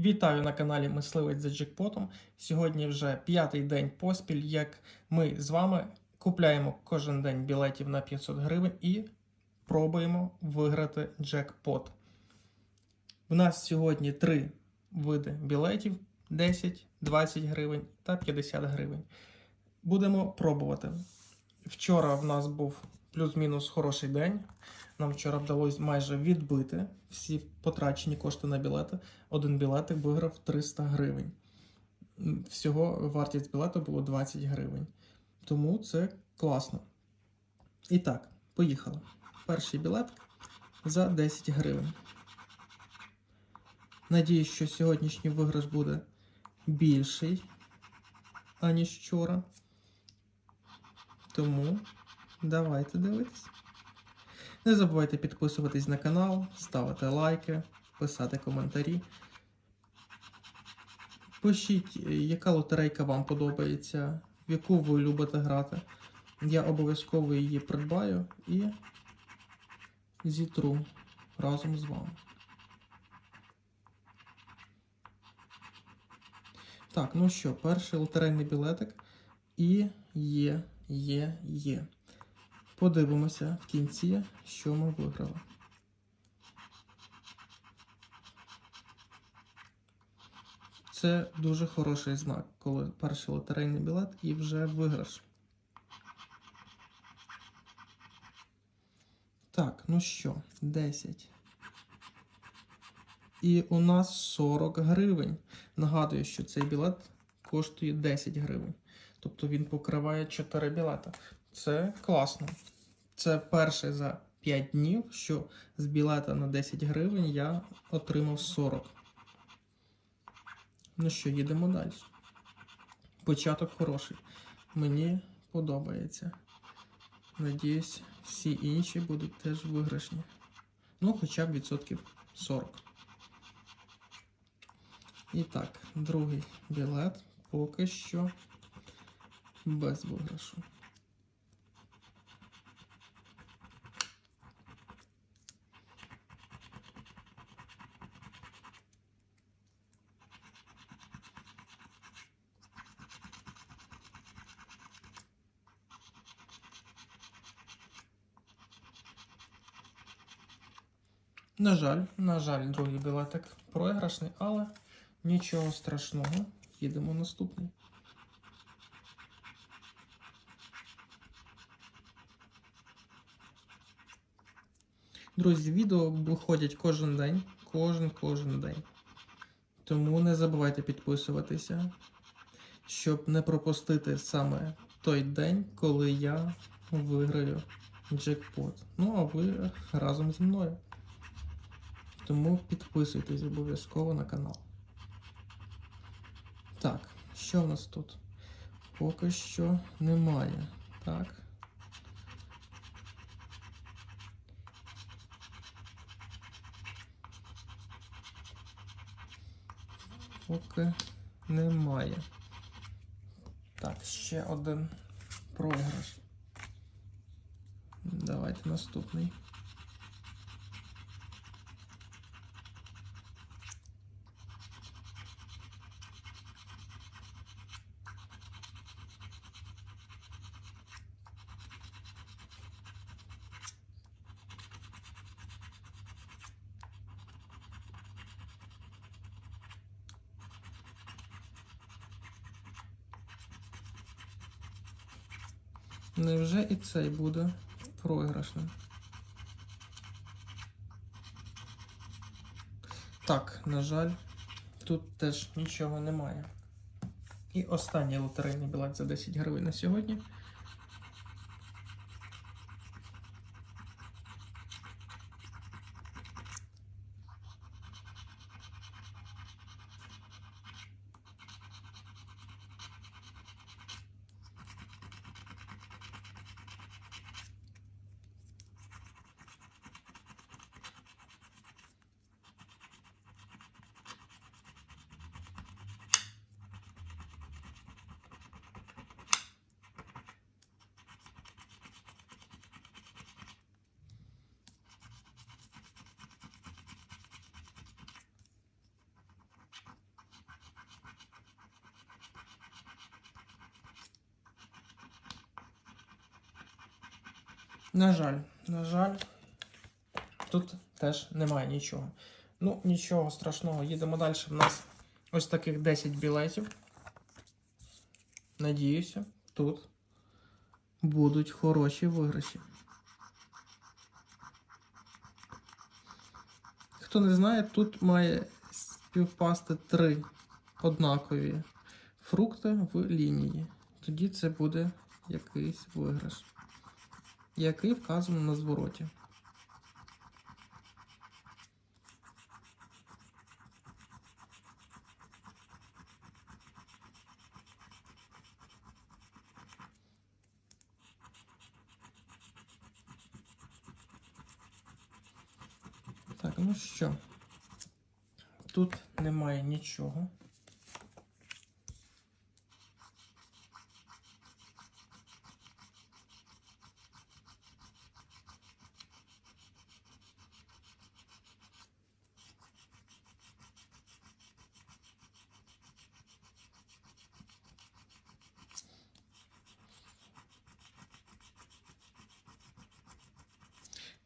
Вітаю на каналі Мисливець за джекпотом. Сьогодні вже п'ятий день поспіль, як ми з вами купляємо кожен день білетів на 500 гривень і пробуємо виграти джекпот. У нас сьогодні три види білетів: 10, 20 гривень та 50 гривень. Будемо пробувати. Вчора в нас був плюс-мінус хороший день. Нам вчора вдалося майже відбити всі потрачені кошти на білети. Один білетик виграв 300 гривень. Всього вартість білету було 20 гривень. Тому це класно. І так, поїхали. Перший білет за 10 гривень. Надіюсь, що сьогоднішній виграш буде більший, аніж вчора. Тому давайте дивитися. Не забувайте підписуватись на канал, ставити лайки, писати коментарі. Пишіть, яка лотерейка вам подобається, в яку ви любите грати. Я обов'язково її придбаю і зітру разом з вами. Так, ну що, перший лотерейний білетик. І є, є, є. Подивимося в кінці, що ми виграли. Це дуже хороший знак, коли перший лотерейний білет і вже виграш. Так, ну що, 10. І у нас 40 гривень. Нагадую, що цей білет коштує 10 гривень. Тобто він покриває 4 білета. Це класно. Це перше за 5 днів, що з білета на 10 гривень я отримав 40. Ну що, їдемо далі. Початок хороший. Мені подобається. Надіюсь, всі інші будуть теж виграшні. Ну, хоча б відсотків 40. І так, другий білет поки що без виграшу. На жаль, на жаль, другий білетик програшний, але нічого страшного. Їдемо наступний. Друзі, відео виходять кожен день. Кожен кожен день. Тому не забувайте підписуватися, щоб не пропустити саме той день, коли я виграю джекпот. Ну, а ви разом зі мною. Тому підписуйтесь обов'язково на канал. Так, що в нас тут? Поки що немає. Так. Поки немає. Так, ще один програш. Давайте наступний. Невже і цей буде програшним? Так, на жаль, тут теж нічого немає. І останній лотерейний білет за 10 гривень на сьогодні. На жаль, на жаль, тут теж немає нічого. Ну, нічого страшного, їдемо далі. У нас ось таких 10 білетів. Надіюся, тут будуть хороші виграші. Хто не знає, тут має співпасти три однакові фрукти в лінії. Тоді це буде якийсь виграш, який вказано на звороті. Так, ну що, тут немає нічого.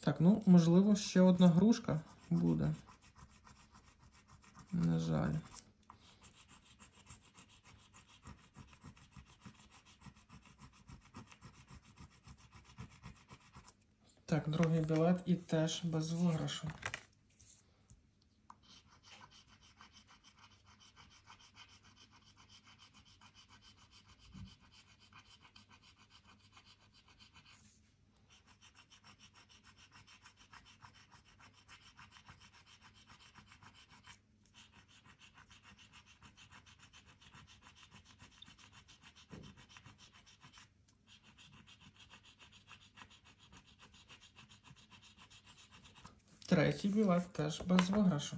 Так, ну, можливо, ще одна грушка буде. На жаль. Так, другий білет і теж без виграшу. Третій білет теж без виграшу.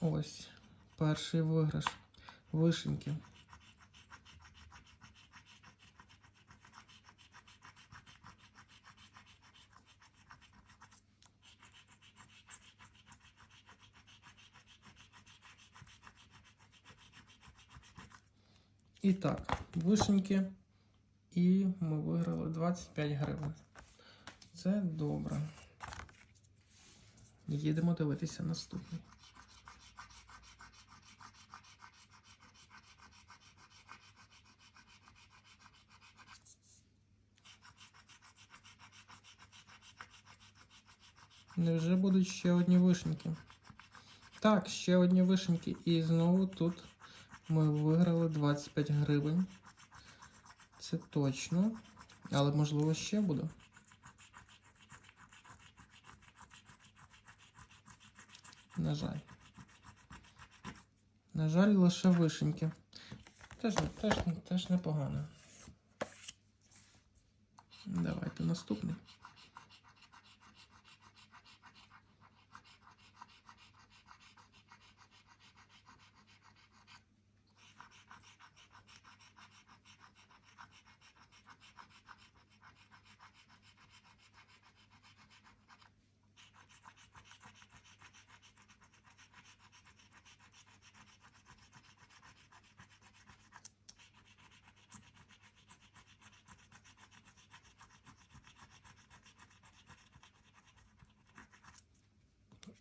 Ось перший виграш. Вишеньки. Так, вишеньки. І ми виграли 25 гривень. Це добре. Їдемо дивитися наступний. Невже будуть ще одні вишеньки? Так, ще одні вишеньки. І знову тут ми виграли 25 гривень. Це точно. Але можливо ще буде. На жаль. На жаль, лише вишеньки. Теж, теж, теж непогано. Давайте наступний.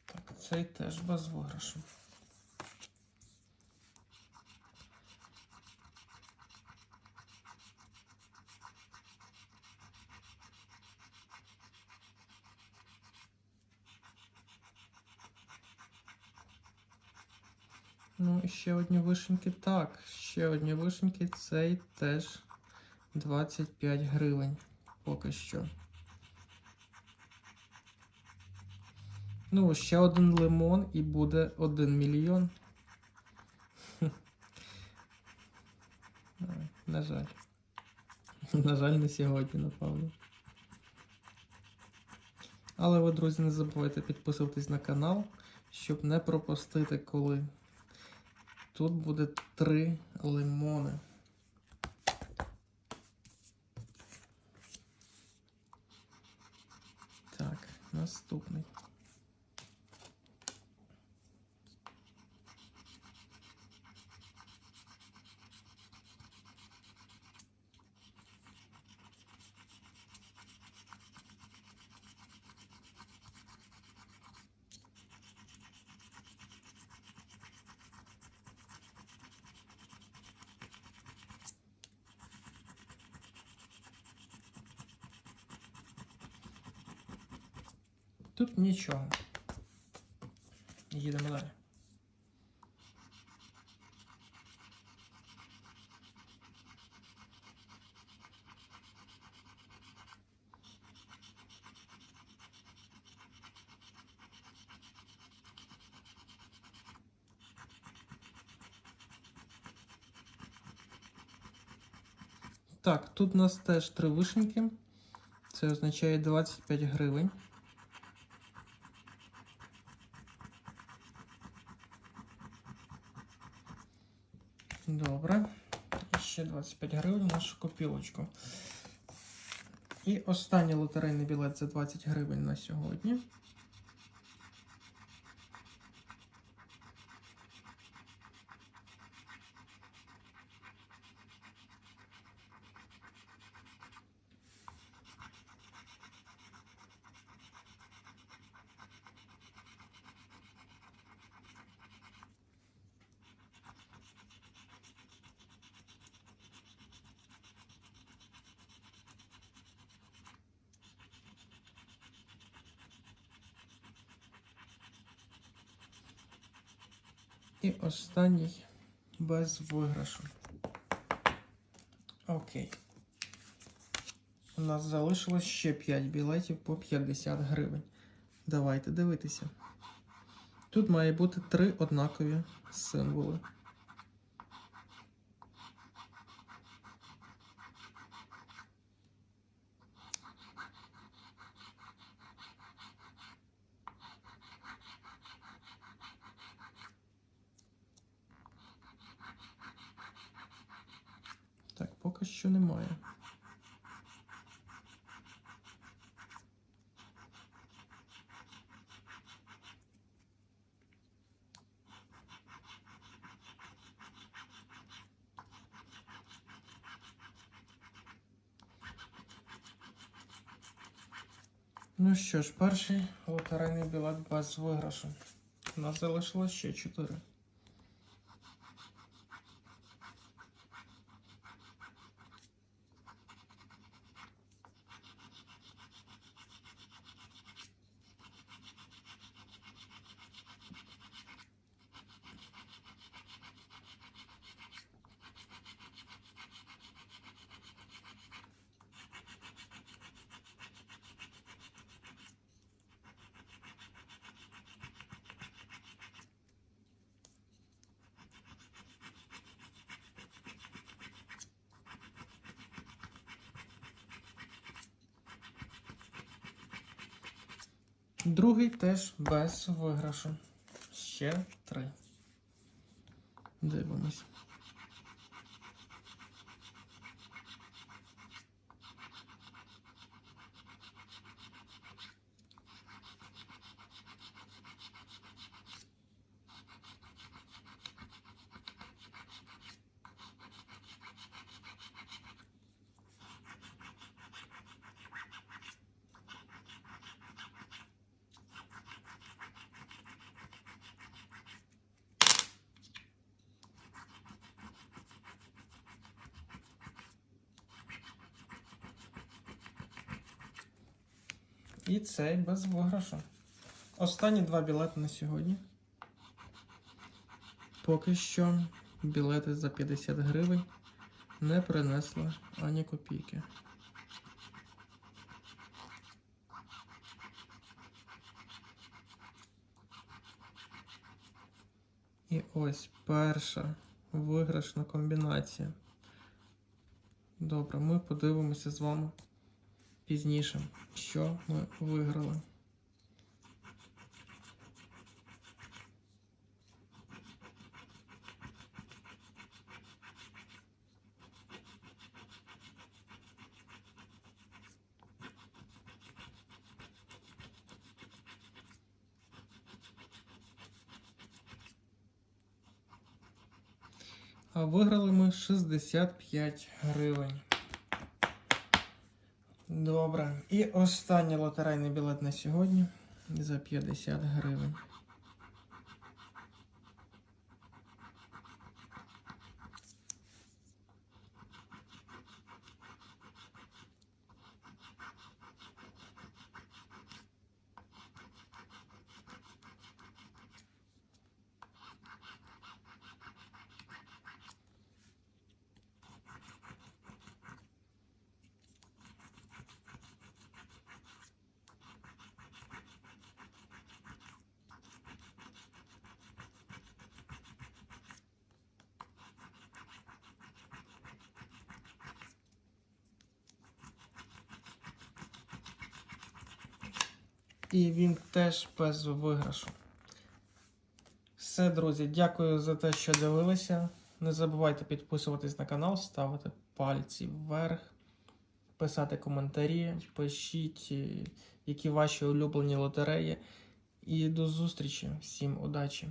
Так, цей теж без виграшу. Ну, і ще одні вишеньки. Так, ще одні вишеньки. Цей теж 25 гривень. Поки що. Ну, ще один лимон і буде один мільйон. На жаль. На жаль, не сьогодні, напевно. Але ви, друзі, не забувайте підписуватись на канал, щоб не пропустити, коли тут буде три лимони. Так, наступний. Тут нічого. Їдемо далі. Так, тут у нас теж три вишеньки. Це означає 25 гривень. Добре. І ще 25 гривень нашу копілочку. І останній лотерейний білет за 20 гривень на сьогодні. І останній без виграшу. Окей. У нас залишилось ще 5 білетів по 50 гривень. Давайте дивитися. Тут має бути три однакові символи. Так, поки що немає. Ну що ж, перший лотерейний білет без виграшу. У нас залишилось ще 4. Другий теж без виграшу. Ще три. Дивимось. І цей без виграшу. Останні два білети на сьогодні. Поки що білети за 50 гривень не принесли ані копійки. І ось перша виграшна комбінація. Добре, ми подивимося з вами пізніше, що ми виграли. А виграли ми 65 гривень. Добре. І останній лотерейний білет на сьогодні за 50 гривень. І він теж без виграшу. Все, друзі, дякую за те, що дивилися. Не забувайте підписуватись на канал, ставити пальці вверх, писати коментарі, пишіть, е, які ваші улюблені лотереї. І до зустрічі. Всім удачі!